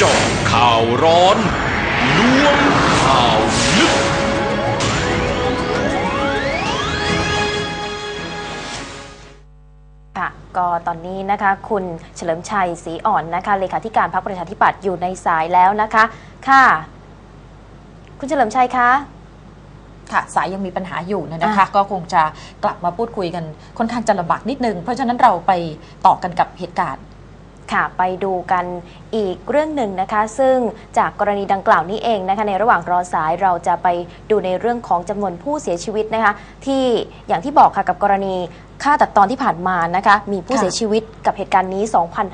เจาะข่าวร้อนล้วงข่าวลึก ค่ะก็ตอนนี้นะคะ คุณเฉลิมชัยศรีอ่อนนะคะเลขาธิการพรรคประชาธิปัตย์อยู่ในสายแล้วนะคะ ค่ะ คุณเฉลิมชัยคะค่ะสายยังมีปัญหาอยู่นะคะ ก็คงจะกลับมาพูดคุยกันค่อนข้างจะลำบากนิดนึง เพราะฉะนั้นเราไปต่อกันกับเหตุการณ์ ค่ะ ไปดูกันอีกเรื่องหนึ่งนะคะ ซึ่งจากกรณีดังกล่าวนี้เองนะคะ ในระหว่างรอสายเราจะไปดูในเรื่องของจำนวนผู้เสียชีวิตนะคะ ที่อย่างที่บอกค่ะกับกรณีฆ่าตัดตอนที่ผ่านมานะคะ มีผู้เสียชีวิตกับเหตุการณ์นี้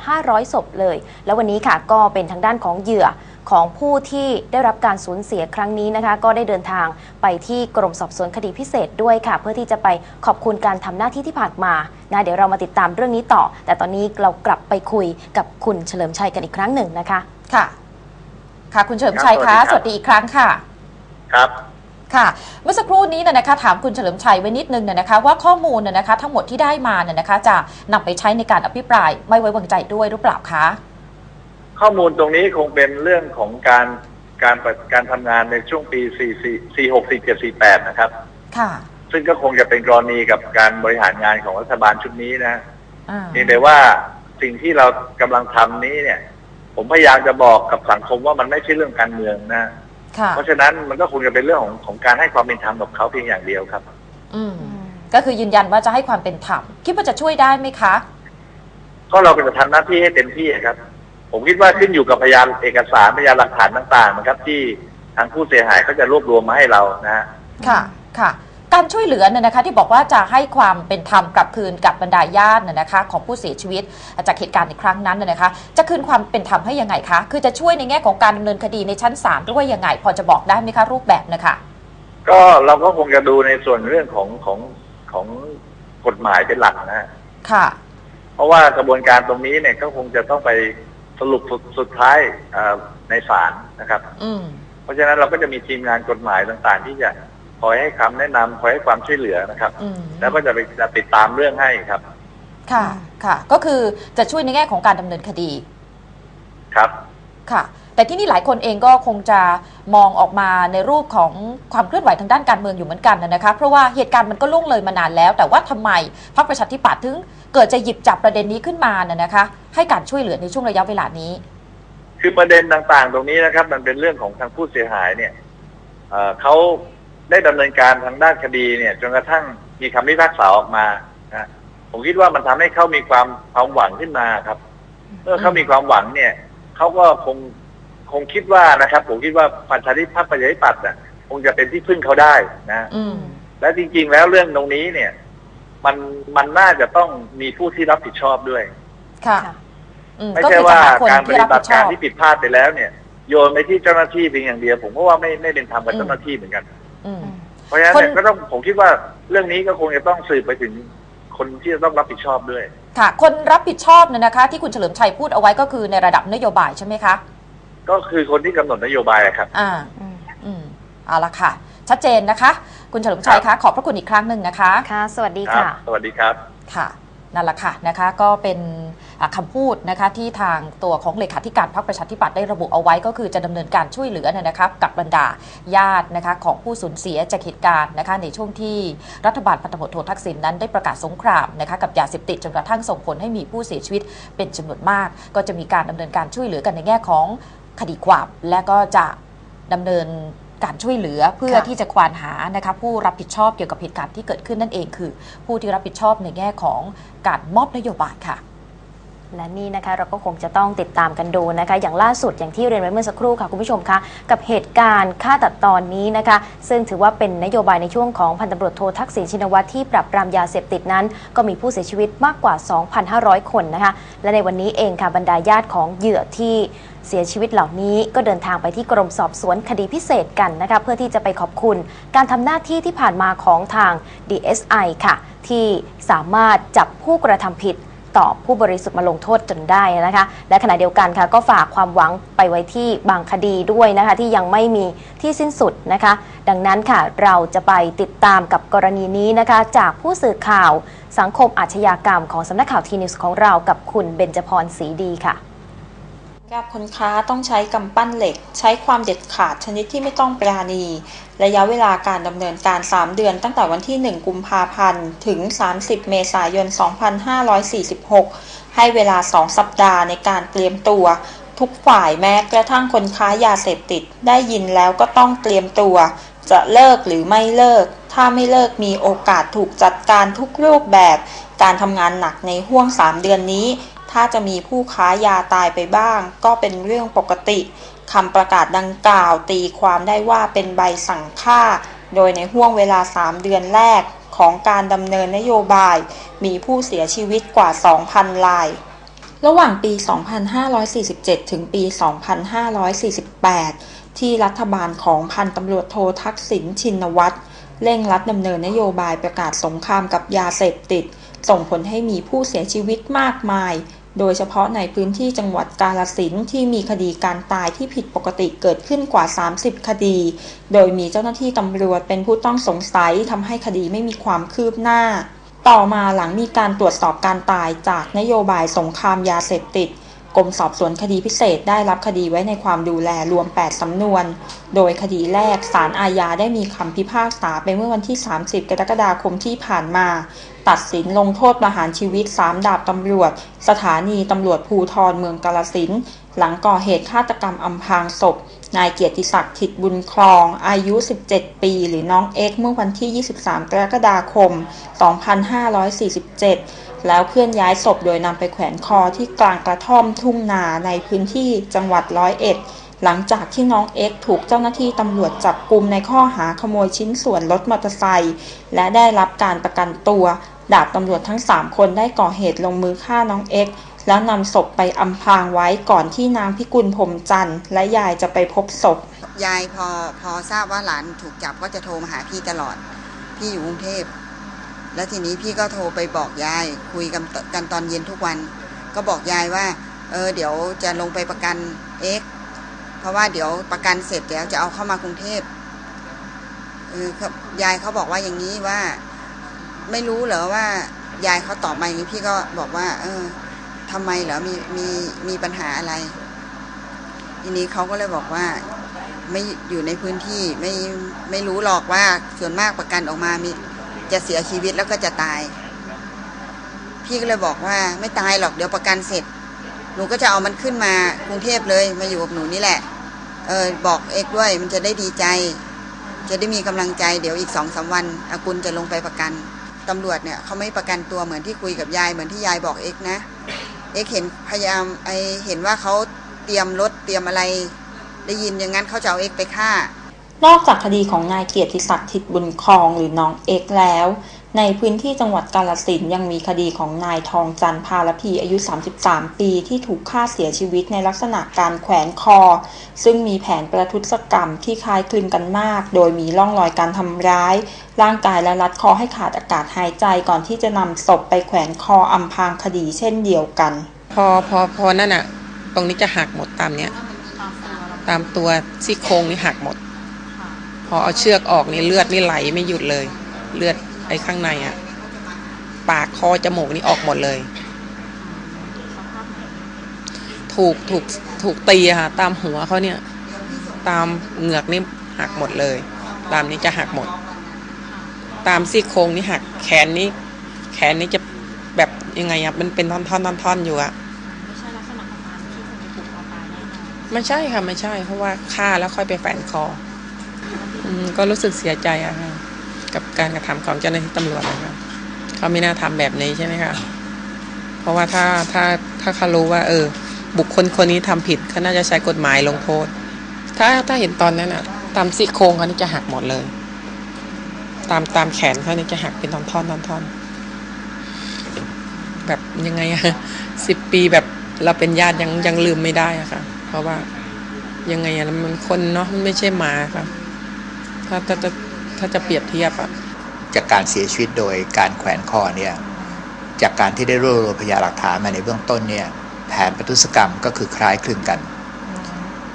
2,500 ศพเลย แล้ววันนี้ค่ะก็เป็นทางด้านของเหยื่อ ของผู้ที่ได้รับการสูญเสียครั้งนี้นะคะ ก็ได้เดินทางไปที่กรมสอบสวนคดีพิเศษด้วยค่ะ เพื่อที่จะไปขอบคุณการทำหน้าที่ที่ผ่านมานะเดี๋ยวเรามาติดตามเรื่องนี้ต่อ แต่ตอนนี้เรากลับไปคุยกับคุณเฉลิมชัยกันอีกครั้งหนึ่งนะคะ ค่ะ ค่ะ คุณเฉลิมชัยครัคะบสสวัวัสสดีดีครับอีกครั้งค่ะ ครับค่ะเมื่อสักครู่นี้นะนะคะถามคุณเฉลิมชัยไว้นิดนึงนะนะคะว่าข้อมูลนะนะคะทั้งหมดที่ได้มาเนี่ยนะคะ จะนำไปใช้ในการอภิปรายไม่ไว้วางใจด้วยหรือเปล่าคะ ข้อมูลตรงนี้คงเป็นเรื่องของการการปฏิการทำงานในช่วงปี 4 4 6 4 7 4 8 นะครับ ค่ะ ซึ่งก็คงจะเป็นกรณีกับการบริหารงานของรัฐบาลชุดนี้นะอ่าเพียงแต่ว่าสิ่งที่เรากำลังทำนี้เนี่ย ผมพยายามจะบอกกับสังคมว่ามันไม่ใช่เรื่องการเมืองนะ ค่ะ เพราะฉะนั้นมันก็คงจะเป็นเรื่องของของการให้ความเป็นธรรมกับเขาเพียงอย่างเดียวครับ อืม ก็คือยืนยันว่าจะให้ความเป็นธรรม คิดว่าจะช่วยได้ไหมคะ ก็เราก็จะทำหน้าที่ให้เต็มที่ครับ ผมคิดว่าขึ้นอยู่กับพยานเอกสารพยานหลักฐานต่างๆนะครับ ที่ทางผู้เสียหายเขาจะรวบรวมมาให้เรานะฮะค่ะค่ะ การช่วยเหลือเนี่ยนะคะ ที่บอกว่าจะให้ความเป็นธรรมกลับคืนกับบรรดาญาติเนี่ยนะคะ ของผู้เสียชีวิตจากเหตุการณ์ในครั้งนั้นเนี่ยนะคะ จะคืนความเป็นธรรมให้ยังไงคะคือจะช่วยในแง่ของการดำเนินคดีในชั้นศาลด้วยยังไง พอจะบอกได้ไหมคะรูปแบบนะคะ ก็เราก็คงจะดูในส่วนเรื่องของของของกฎหมายเป็นหลักนะฮะค่ะ เพราะว่ากระบวนการตรงนี้เนี่ยก็คงจะต้องไป สรุปสุดสุดท้ายเอ่อในศาลนะครับอืมเพราะฉะนั้นเราก็จะมีทีมงานกฎหมายต่างๆ ที่จะคอยให้คำแนะนำคอยให้ความช่วยเหลือนะครับอืมแล้วก็จะไปจะติดตามเรื่องให้ครับ ค่ะค่ะ ก็คือจะช่วยในแง่ของการดำเนินคดี ครับค่ะ แต่ที่นี่หลายคนเองก็คงจะมองออกมาในรูปของความเคลื่อนไหวทางด้านการเมืองอยู่เหมือนกันนะคะ เพราะว่าเหตุการณ์มันก็ล่วงเลยมานานแล้ว แต่ว่าทำไมพรรคประชาธิปัตย์ถึงเกิดจะหยิบจับประเด็นนี้ขึ้นมาน่ะนะคะ ให้การช่วยเหลือในช่วงระยะเวลานี้ คือประเด็นต่างๆ ตรงนี้นะครับ มันเป็นเรื่องของทางผู้เสียหายเนี่ยเเขาได้ดำเนินการทางด้านคดีเนี่ยจนกระทั่งมีคำพิพากษาออกมานะผมคิดว่ามันทำให้เขามีความความหวังขึ้นมาครับ เมื่อเขามีความหวังเนี่ยเขาก็คง คงคิดว่านะครับ ผมคิดว่าประชาธิปัตย์ประชาธิปัตย์น่ะคงจะเป็นที่พึ่งเขาได้นะอืมและจริง ๆ แล้วเรื่องตรงนี้เนี่ย มันมันน่าจะต้องมีผู้ที่รับผิดชอบด้วย ค่ะค่ะอืมไม่ก็ใช่คือจะว่าหาคนการปที่ฏิรับบัผิติดชการอบที่ผิดพลาดไปแล้วเนี่ย โยนไปที่เจ้าหน้าที่เพียงอย่างเดียวผมก็ว่าไม่ไม่เป็นธรรมกับเจ้าหน้าที่เหมือนกัน อืม เพราะฉะนั้นเนี่ยคน ก็ต้องผมคิดว่าเรื่องนี้ก็คงจะต้องสืบไปถึงคนที่จะต้องรับผิดชอบด้วย ค่ะ คนรับผิดชอบเนี่ยนะคะ ที่คุณเฉลิมชัยพูดเอาไว้ก็คือในระดับนโยบายใช่ไหมคะ ก็คือคนที่กำหนดนโยบายอะครับ อ่าอืมอืมเอาละค่ะ ชัดเจนนะคะ คุณเฉลิมชัยคะขอบพระคุณอีกครั้งหนึ่งนะคะ ค่ะ สวัสดีครับค่ะ สวัสดีครับ ค่ะนั่นแหละค่ะนะคะก็เป็นอะคำพูดนะคะที่ทางตัวของเลขาธิการพรรคประชาธิปัตย์ได้ระบุเอาไว้ก็คือจะดำเนินการช่วยเหลือเนยนะครับกับบรรดาญาตินะคะของผู้สูญเสียจากเหตุการณ์นะคะในช่วงที่รัฐบาลพันธบโททักษิณนั้นได้ประกาศสงครามนะคะกับยาเสพติดจนกระทั่งส่งผลให้มีผู้เสียชีวิตเป็นจำนวนมาก ก็จะมีการดำเนินการช่วยเหลือกันในแง่ของ คดีความและก็จะดำเนินการช่วยเหลือเพื่อค่ะที่จะควานหานะคะผู้รับผิดชอบเกี่ยวกับเหตุการณ์ที่เกิดขึ้นนั่นเอง คือ ผู้ที่รับผิดชอบในแง่ของการมอบนโยบายค่ะ และนี่นะคะเราก็คงจะต้องติดตามกันดูนะคะ อย่างล่าสุดอย่างที่เรียนไว้เมื่อสักครู่ค่ะคุณผู้ชมคะกับเหตุการณ์ฆ่าตัดตอนนี้นะคะ ซึ่งถือว่าเป็นนโยบายในช่วงของพันตำรวจโททักษิณชินวัตรที่ปรับปรามยาเสพติดนั้น ก็มีผู้เสียชีวิตมากกว่า 2,500 คนนะคะ และในวันนี้เองค่ะบรรดาญาติของเหยื่อที่เสียชีวิตเหล่านี้ก็เดินทางไปที่กรมสอบสวนคดีพิเศษกันนะคะเพื่อที่จะไปขอบคุณ การทำหน้าที่ที่ผ่านมาของทาง DSI ค่ะ ที่สามารถจับผู้กระทำผิด ต่อผู้บริสุทธิ์มาลงโทษจนได้นะคะ และขณะเดียวกันค่ะก็ฝากความหวังไปไว้ที่บางคดีด้วยนะคะที่ยังไม่มีที่สิ้นสุดนะคะ ดังนั้นค่ะเราจะไปติดตามกับกรณีนี้นะคะ จากผู้สื่อข่าวสังคมอาชญากรรมของสำนักข่าวทีนิวส์ของเรากับคุณเบญจพรศรีดีค่ะกับคนค้าต้องใช้กำปั้นเหล็ก ใช้ความเด็ดขาดชนิดที่ไม่ต้องปราณี ระยะเวลาการดำเนินการ 3 เดือนตั้งแต่วันที่ 1 กุมภาพันธ์ ถึง 30 เมษายน 2546 ให้เวลา 2 สัปดาห์ในการเตรียมตัว ทุกฝ่ายแม้กระทั่งคนค้ายาเสพติด ได้ยินแล้วก็ต้องเตรียมตัว จะเลิกหรือไม่เลิก ถ้าไม่เลิกมีโอกาสถูกจัดการทุกรูปแบบ การทำงานหนักในห่วง 3 เดือนนี้ ถ้าจะมีผู้ค้ายาตายไปบ้าง ก็เป็นเรื่องปกติ คำประกาศดังกล่าวตีความได้ว่าเป็นใบสั่งฆ่า โดยในห่วงเวลา 3 เดือนแรกของการดำเนินนโยบาย มีผู้เสียชีวิตกว่า 2,000ราย ระหว่างปี 2547 ถึงปี 2548 ที่รัฐบาลของพันตำรวจโททักษิณชินวัตรเร่งรัดดำเนินนโยบายประกาศสงครามกับยาเสพติด ส่งผลให้มีผู้เสียชีวิตมากมาย โดยเฉพาะในพื้นที่จังหวัดกาลสินธุ์ที่มีคดีการตายที่ผิดปกติเกิดขึ้นกว่า 30 คดี โดยมีเจ้าหน้าที่ตำรวจเป็นผู้ต้องสงสัยทำให้คดีไม่มีความคืบหน้า ต่อมาหลังมีการตรวจสอบการตายจากนโยบายสงครามยาเสพติด กรมสอบสวนคดีพิเศษได้รับคดีไว้ในความดูแลรวม 8 สำนวน โดยคดีแรกศาลอาญาได้มีคำพิพากษาไปเมื่อวันที่ 30 กรกฎาคมที่ผ่านมา ตัดสินลงโทษประหารชีวิต 3 ดาบตำรวจ สถานีตำรวจภูทรเมืองกาลสินธุ์หลังก่อเหตุฆาตกรรมอำพรางศพ นายเกียรติศักดิ์ถิตบุญครอง อายุ 17 ปี หรือน้องเอ็กเมื่อวันที่ 23 กรกฎาคม 2547 แล้วเคลื่อนย้ายศพโดยนำไปแขวนคอที่กลางกระท่อมทุ่งนาในพื้นที่จังหวัดร้อยเอ็ด หลังจากที่น้องเอ็กถูกเจ้าหน้าที่ตำรวจจับกลุมในข้อหาขโมยชิ้นส่วนรถมอเตอร์ไซค์และได้รับการประกันตัว ดาบตำรวจทั้ง 3 คนได้ก่อเหตุลงมือฆ่าน้องเอ็กแล้วนำศพไปอำพรางไว้ก่อนที่นางพิกุลพรมจันทร์และยายจะไปพบศพ ยายพอพอทราบว่าหลานถูกจับก็จะโทรมาหาพี่ตลอด พี่อยู่กรุงเทพ แล้วทีนี้พี่ก็โทรไปบอกยายคุยกันกันตอนเย็นทุกวัน ก็บอกยายว่า เออเดี๋ยวจะลงไปประกันเอ็กเพราะว่าเดี๋ยวประกันเสร็จเดี๋ยวจะเอาเข้ามากรุงเทพเออยายเขาบอกว่าอย่างนี้ว่า ไม่รู้เหรอว่ายายเขาตอบมาอย่างนี้พี่ก็บอกว่า เออทำไมเหรอมีมีมีปัญหาอะไร ทีนี้เขาก็เลยบอกว่าไม่อยู่ในพื้นที่ไม่ไม่รู้หรอกว่าส่วนมากประกันออกมามี จะเสียชีวิตแล้วก็จะตาย พี่ก็เลยบอกว่าไม่ตายหรอกเดี๋ยวประกันเสร็จ หนูก็จะเอามันขึ้นมากรุงเทพเลยมาอยู่กับหนูนี่แหละ เออบอกเอกด้วยมันจะได้ดีใจ จะได้มีกำลังใจเดี๋ยวอีกสองสาวันอากุลจะลงไปประกันตำรวจเนี่ยเขาไม่ประกันตัวเหมือนที่คุยกับยายเหมือนที่ยายบอกเอกนะ เอกเห็นพยายามไอเห็นว่าเขาเตรียมรถเตรียมอะไร ได้ยินอย่างนั้นเขาจะเอาเอกไปฆ่า นอกจากคดีของนายเกียรติศักดิ์ทิดบุญคองหรือน้องเอกแล้ว ในพื้นที่จังหวัดกาลสินยังมีคดีของนายทองจันทร์พาลพีอายุ 33 ปีที่ถูกฆ่าเสียชีวิตในลักษณะการแขวนคอ ซึ่งมีแผนประทุษกรรมที่คล้ายคลึงกันมาก โดยมีร่องรอยการทำร้าย ร่างกายและรัดคอให้ขาดอากาศหายใจก่อนที่จะนำศพไปแขวนคออำพรางคดีเช่นเดียวกัน พอพอพอนั่นอะตรงนี้จะหักหมดตามเนี้ยตามตัวซี่โครงนี่หักหมด พอเอาเชือกออกนี่เลือดนี่ไหลไม่หยุดเลย เลือดไอ้ข้างในอะปากคอจมูกนี่ออกหมดเลย ถูกถูกถูกตีอะค่ะ ตามหัวเขาเนี่ย ตามเหงือกนี่หักหมดเลย ตามนี้จะหักหมด ตามซี่โครงนี่หักแขนนี่แขนนี่จะแบบยังไงอะมันเป็นท่อนท่อนท่อนท่อนอยู่อะไม่ใช่ค่ะไม่ใช่ เพราะว่าฆ่าแล้วค่อยไปแฝนคออืม ก็รู้สึกเสียใจอะค่ะ กับการกระทำของเจ้าหน้าที่ตำรวจนะคะเขาไม่น่าทำแบบนี้ใช่ไหมคะเพราะว่าถ้าถ้าถ้าเขารู้ว่า เออ บุคคลคนนี้ทำผิดเขาน่าจะใช้กฎหมายลงโทษ ถ้าถ้าเห็นตอนนั้นอะตามซี่โครงเขานี่จะหักหมดเลย ตามตามแขนเขานี่จะหักเป็นท่อนท่อนท่อนท่อนแบบยังไงอะสิบปีแบบเราเป็นญาติยังยังลืมไม่ได้อะค่ะ เพราะว่ายังไงอะมันคนเนาะมันไม่ใช่หมาค่ะ ถ้าถ้าถ้าถ้าจะเปรียบเทียบอะจากการเสียชีวิตโดยการแขวนคอเนี่ยจากการที่ได้รวบรวมพยานหลักฐานมาในเบื้องต้นเนี่ยแผนประทุษกรรมก็คือคล้ายคลึงกัน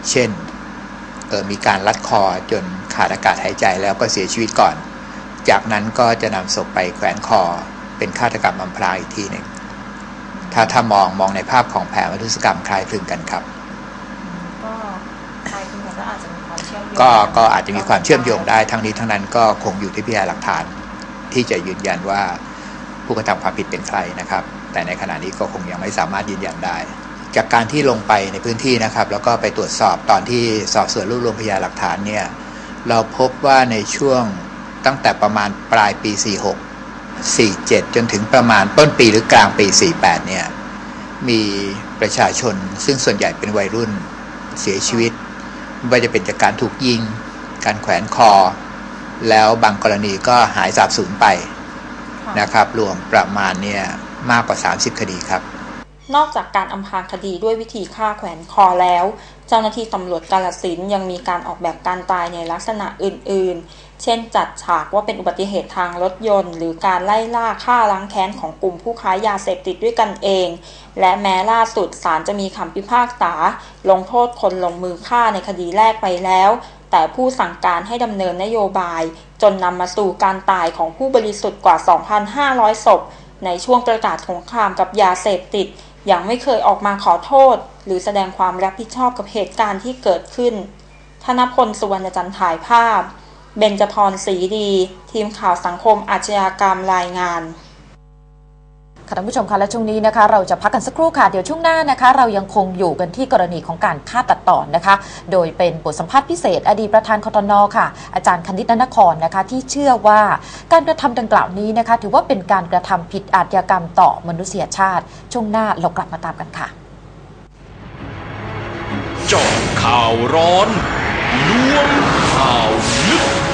เช่นเออมีการลัดคอจนขาดอากาศหายใจแล้วก็เสียชีวิตก่อน จากนั้นก็จะนำศพไปแขวนคอเป็นฆาตกรรมอำพรางอีกทีหนึ่งถ้าถ้ามองมองในภาพของแผนประทุกรรมคล้ายคลึงกันครับ ก็ก็อาจจะมีความเชื่อมโยงได้ทั้งนี้ทั้งนั้นก็คงอยู่ที่พยานหลักฐาน ที่จะยืนยันว่าผู้กระทำความผิดเป็นใครนะครับ แต่ในขณะนี้ก็คงยังไม่สามารถยืนยันได้ จากการที่ลงไปในพื้นที่นะครับ แล้วก็ไปตรวจสอบตอนที่สอบสวนรวบรวมพยานหลักฐานเนี่ยเราพบว่าในช่วงตั้งแต่ประมาณปลายปี 46 47 จนถึงประมาณต้นปีหรือกลางปี 48 เนี่ยมีประชาชนซึ่งส่วนใหญ่เป็นวัยรุ่นเสียชีวิต ว่าจะเป็นจากการถูกยิง การแขวนคอ แล้วบางกรณีก็หายสาบสูญไปนะครับ รวมประมาณเนี่ยมากกว่า 30 คดีครับ นอกจากการอำพรางคดีด้วยวิธีฆ่าแขวนคอแล้ว เจ้าหน้าที่ตำรวจกาลสินยังมีการออกแบบการตายในลักษณะอื่น ๆ เช่นจัดฉากว่าเป็นอุบัติเหตุทางรถยนต์ หรือการไล่ล่าฆ่าล้างแค้นของกลุ่มผู้ค้ายาเสพติดด้วยกันเอง และแม้ล่าสุดศาลจะมีคำพิพากษา ลงโทษคนลงมือฆ่าในคดีแรกไปแล้ว แต่ผู้สั่งการให้ดำเนินนโยบาย จนนำมาสู่การตายของผู้บริสุทธิ์กว่า 2,500 ศพในช่วงประกาศสงครามกับยาเสพติด ยังไม่เคยออกมาขอโทษ หรือแสดงความรับผิดชอบกับเหตุการณ์ที่เกิดขึ้น ธนพลสุวรรณจันทร์ถ่ายภาพ เบญจพรศรีดี ทีมข่าวสังคมอาชญากรรมรายงาน ค่ะท่านผู้ชมคะและช่วงนี้นะคะเราจะพักกันสักครู่ค่ะ เดี๋ยวช่วงหน้านะคะ เรายังคงอยู่กันที่กรณีของการฆ่าตัดตอนนะคะ โดยเป็นบทสัมภาษณ์พิเศษ อดีตประธานคอตนค่ะ อาจารย์คณิตนนครนะคะ ที่เชื่อว่าการกระทำดังกล่าวนี้นะคะ ถือว่าเป็นการกระทำผิดอาชญากรรมต่อมนุษยชาติ ช่วงหน้าเรากลับมาตามกันค่ะจาะข่าวร้อนล้วงข่าวลึก